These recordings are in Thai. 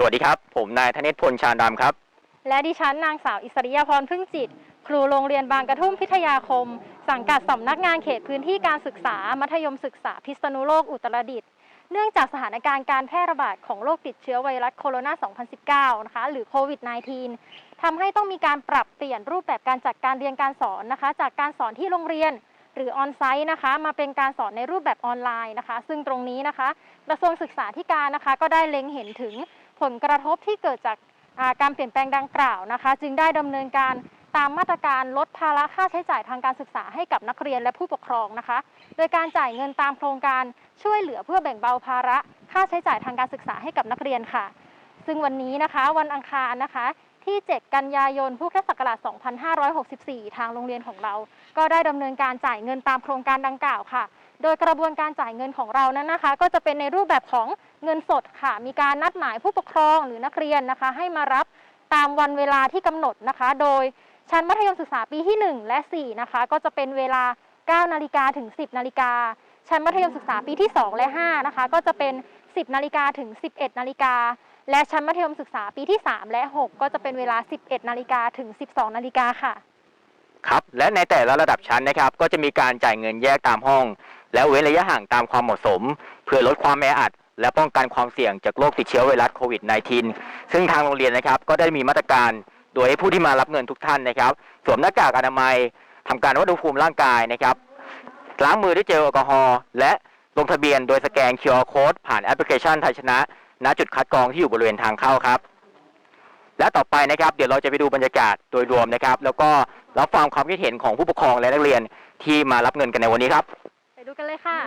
สวัสดีครับ ผมนายธเนศพลชาญดำครับ และดิฉันนางสาวอิสริยาพรพึ่งจิต ครูโรงเรียนบางกระทุ่มพิทยาคม สังกัดสำนักงานเขตพื้นที่การศึกษา มัธยมศึกษาพิษณุโลกอุตรดิตถ์เนื่องจากสถานการณ์การแพร่ระบาดของโรคติดเชื้อไวรัสโคโรนา 2019 นะคะ หรือโควิด -19 ทำให้ต้องมีการปรับเปลี่ยนรูปแบบการจัดการเรียนการสอนนะคะ จากการสอนที่โรงเรียนหรือออนไซต์นะคะ มาเป็นการสอนในรูปแบบออนไลน์นะคะ ซึ่งตรงนี้นะคะกระทรวงศึกษาธิการนะคะ ก็ได้เล็งเห็นถึง ผลกระทบที่เกิดจากาการเปลี่ยนแปลงดังกล่าวนะคะ จึงได้ดำเนินการตามมาตรการลดภาระค่าใช้จ่ายทางการศึกษาให้กับนักเรียนและผู้ปกครองนะคะ โดยการจ่ายเงินตามโครงการช่วยเหลือเพื่อแบ่งเบาภาระค่าใช้จ่ายทางการศึกษาให้กับนักเรียนค่ะ ซึ่งวันนี้นะคะวันอังคารนะคะที่ 7 กันยายนพุทธศักราช 2564 ทางโรงเรียนของเรา ก็ได้ดำเนินการจ่ายเงินตามโครงการดังกล่าวค่ะ โดยกระบวนการจ่ายเงินของเรานั้นนะคะ ก็จะเป็นในรูปแบบของเงินสดค่ะ มีการนัดหมายผู้ปกครองหรือนักเรียนนะคะ ให้มารับตามวันเวลาที่กำหนดนะคะ โดยชั้นมัธยมศึกษาปีที่ 1 และ 4 นะคะ ก็จะเป็นเวลา 9 นาฬิกาถึง 10 นาฬิกา ชั้นมัธยมศึกษาปีที่ 2 และ 5 นะคะ ก็จะเป็น 10 นาฬิกาถึง 11 นาฬิกา และชั้นมัธยมศึกษาปีที่ 3 และ 6 ก็จะเป็นเวลา 11 นาฬิกาถึง 12 นาฬิกาค่ะ ครับ และในแต่ละระดับชั้นนะครับ ก็จะมีการจ่ายเงินแยกตามห้อง และเว้นระยะห่างตามความเหมาะสม เพื่อลดความแออัด และป้องกันความเสี่ยงจากโรคติดเชื้อไวรัสโควิด -19 ซึ่งทางโรงเรียนนะครับก็ได้มีมาตรการโดยให้ผู้ที่มารับเงินทุกท่านนะครับ สวมหน้ากากอนามัยทำการวัดอุณหภูมิร่างกายนะครับล้างมือด้วยเจลแอลกอฮอล์และลงทะเบียนโดยสแกน QR Code ผ่านแอปพลิเคชันไทยชนะ ณจุดคัดกรองที่อยู่บริเวณทางเข้าครับ และต่อไปนะครับ เดี๋ยวเราจะไปดูบรรยากาศโดยรวมนะครับ แล้วก็รับฟังความคิดเห็นของผู้ปกครองและนักเรียนที่มารับเงินกันในวันนี้ครับ กันเลยค่ะ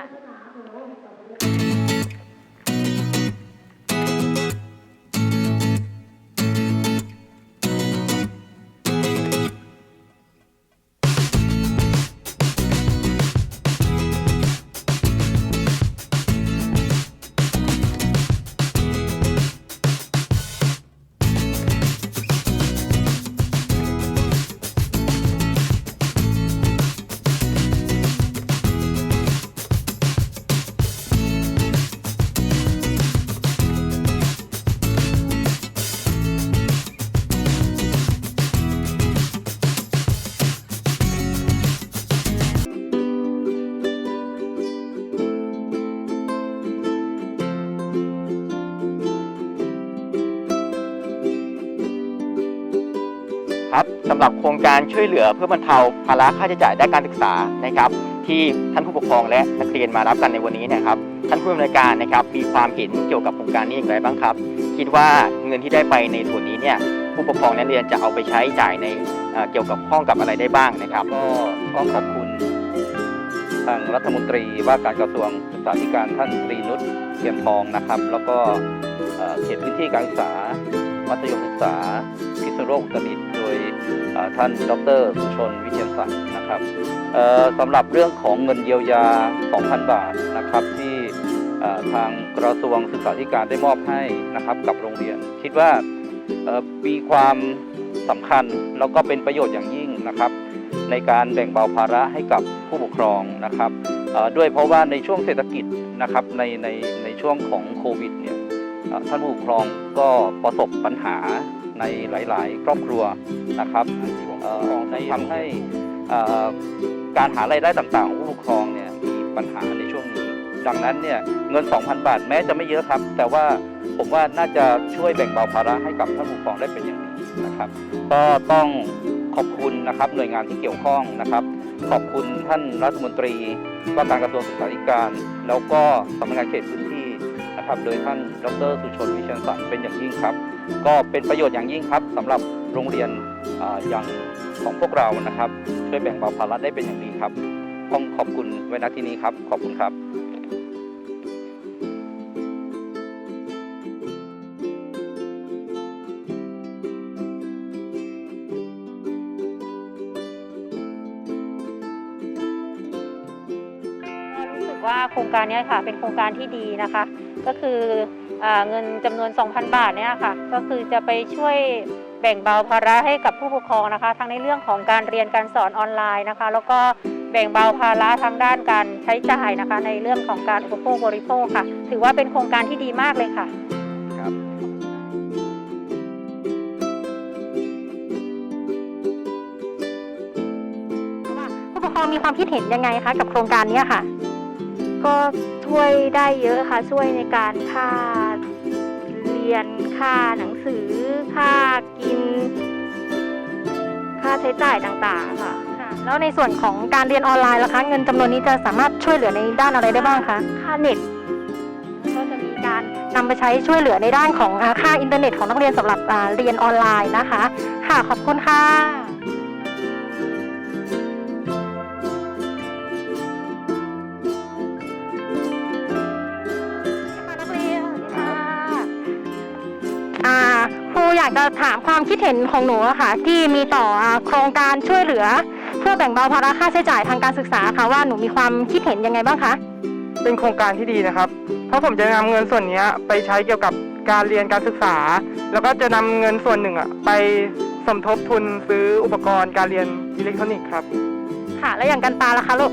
สำหรับโครงการช่วยเหลือเพื่อบรรเทาภาระค่าใช้จ่ายด้านการศึกษานะครับ ที่ท่านผู้ปกครองและนักเรียนมารับกันในวันนี้นะครับ ท่านผู้อำนวยการนะครับ มีความเห็นเกี่ยวกับโครงการนี้อย่างไรบ้างครับ คิดว่าเงินที่ได้ไปในส่วนนี้เนี่ยผู้ปกครองนักเรียนจะเอาไปใช้จ่ายในเเกี่ยวกับข้องกับอะไรได้บ้างนะครับ ก็ต้องขอบคุณทางรัฐมนตรีว่าการกระทรวงศึกษาธิการท่านตรีนุชเทียนทองนะครับ แล้วก็เขตพื้นที่การศึกษา มัธยมศึกษาพิษณุโลกอุตร ท่านดรสุชนวิเชียนศักดิ์นะครับสำหรับเรื่องของเงินเยียวยา 2,000 บาทนะครับที่ทางกระทรวงศึกษาธิการได้มอบให้นะครับกับโรงเรียน คิดว่ามีความสำคัญแล้วก็เป็นประโยชน์อย่างยิ่งนะครับ ในการแบ่งเบาภาระให้กับผู้ปกครองนะครับด้วยเพราะว่าในช่วงเศรษฐกิจนะครับในในในช่วงของโควิดเนี่ยท่านผู้ปกครองก็ประสบปัญหา ในหลาย ๆ ครอบครัวนะครับเอ่อในทำให้เอ่อการหารายได้ต่าง ๆ ของผู้ปกครองเนี่ยมีปัญหาในช่วงนี้ ดังนั้นเนี่ยเงิน 2,000 บาทแม้จะไม่เยอะครับ แต่ว่าผมว่าน่าจะช่วยแบ่งเบาภาระให้กับท่านผู้ปกครองได้เป็นอย่างดีนะครับ ก็ต้องขอบคุณนะครับหน่วยงานที่เกี่ยวข้องนะครับ ขอบคุณท่านรัฐมนตรีว่าการกระทรวงศึกษาธิการ แล้วก็สำนักงานเขตพื้นที่นะครับ โดยท่านดรสุชนวิเชียนศักดิ์เป็นอย่างยิ่งครับ ก็เป็นประโยชน์อย่างยิ่งครับสำหรับโรงเรียนอ่าอย่างของพวกเรานะครับ ช่วยแบ่งเบาภาระได้เป็นอย่างดีครับต้องขอบคุณไว้ณที่นี้ครับ ขอบคุณครับ ว่าโครงการนี้ค่ะเป็นโครงการที่ดีนะคะ ก็คือเงินจำนวน 2,000 บาทเนี่ยค่ะ ก็คือจะไปช่วยแบ่งเบาภาระให้กับผู้ปกครองนะคะ ทั้งในเรื่องของการเรียนการสอนออนไลน์นะคะ แล้วก็แบ่งเบาภาระทางด้านการใช้จ่ายนะคะ ในเรื่องของการอุปโภคบริโภคค่ะ ถือว่าเป็นโครงการที่ดีมากเลยค่ะครับผู้ปกครองมีความคิดเห็นยังไงคะกับโครงการนี้ค่ะ ก็ช่วยได้เยอะค่ะ ช่วยในการค่าเรียนค่าหนังสือ ค่ากิน ค่าใช้จ่ายต่างๆค่ะค่ะ แล้วในส่วนของการเรียนออนไลน์ล่ะคะ เงินจำนวนนี้จะสามารถช่วยเหลือในด้านอะไรได้บ้างคะค่าเน็ตก็จะมีการนำไปใช้ช่วยเหลือในด้านของอาค่าอินเทอร์เน็ตของนักเรียนสำหรับอ่าเรียนออนไลน์นะคะ ค่ะขอบคุณค่ะ อยากจะถามความคิดเห็นของหนูอะค่ะ ที่มีต่ออ่าโครงการช่วยเหลือ เพื่อแบ่งเบาภาระค่าใช้จ่ายทางการศึกษาค่ะว่าหนูมีความคิดเห็นยังไงบ้างคะเป็นโครงการที่ดีนะครับ เพราะผมจะนำเงินส่วนเนี้ยไปใช้เกี่ยวกับการเรียนการศึกษา แล้วก็จะนำเงินส่วนหนึ่งอะไปสมทบทุนซื้ออุปกรณ์การเรียนอิเล็กทรอนิกส์ครับ ค่ะ แล้วอย่างกันตาล่ะคะลูก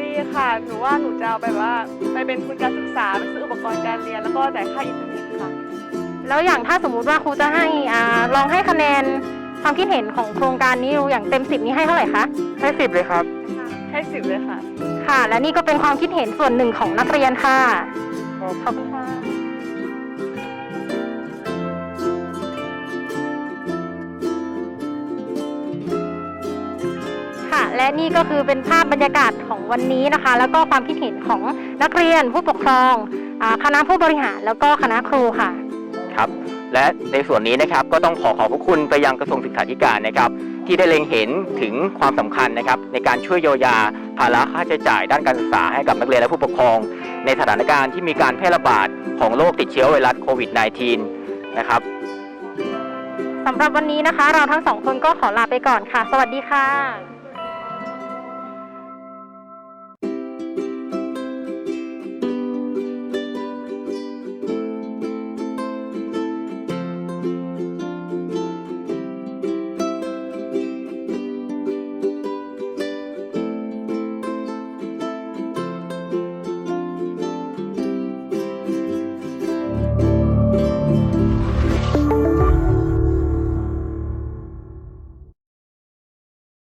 ดีค่ะ หนูว่าหนูจะเอาไปว่า ไปเป็นทุนการศึกษาไปซื้ออุปกรณ์การเรียนแล้วก็จ่ายค่าอินเทอร์เน็ตค่ะ แล้วอย่างถ้าสมมุติว่าครูจะให้อ่าลองให้คะแนนความคิดเห็นของโครงการนี้ดูอย่างเต็มสิบนี้ให้เท่าไหร่คะให้สิบเลยครับ ให้สิบเลยค่ะ ค่ะ และนี่ก็เป็นความคิดเห็นส่วนหนึ่งของนักเรียนค่ะขอบคุณค่ะค่ะ และนี่ก็คือเป็นภาพบรรยากาศของวันนี้นะคะ แล้วก็ความคิดเห็นของนักเรียนผู้ปกครองอาคณะผู้บริหารแล้วก็คณะครูค่ะครับ และในส่วนนี้นะครับก็ต้องขอขอบพระคุณไปยังกระทรวงศึกษาธิการนะครับ ที่ได้เล็งเห็นถึงความสำคัญนะครับในการช่วยเยียวยาภาระค่าใช้จ่ายด้านการศึกษาให้กับนักเรียนและผู้ปกครอง ในสถานการณ์ที่มีการแพร่ระบาดของโรคติดเชื้อไวรัสโควิด -19 นะครับสำหรับวันนี้นะคะ เราทั้งสองคนก็ขอลาไปก่อนค่ะ สวัสดีค่ะ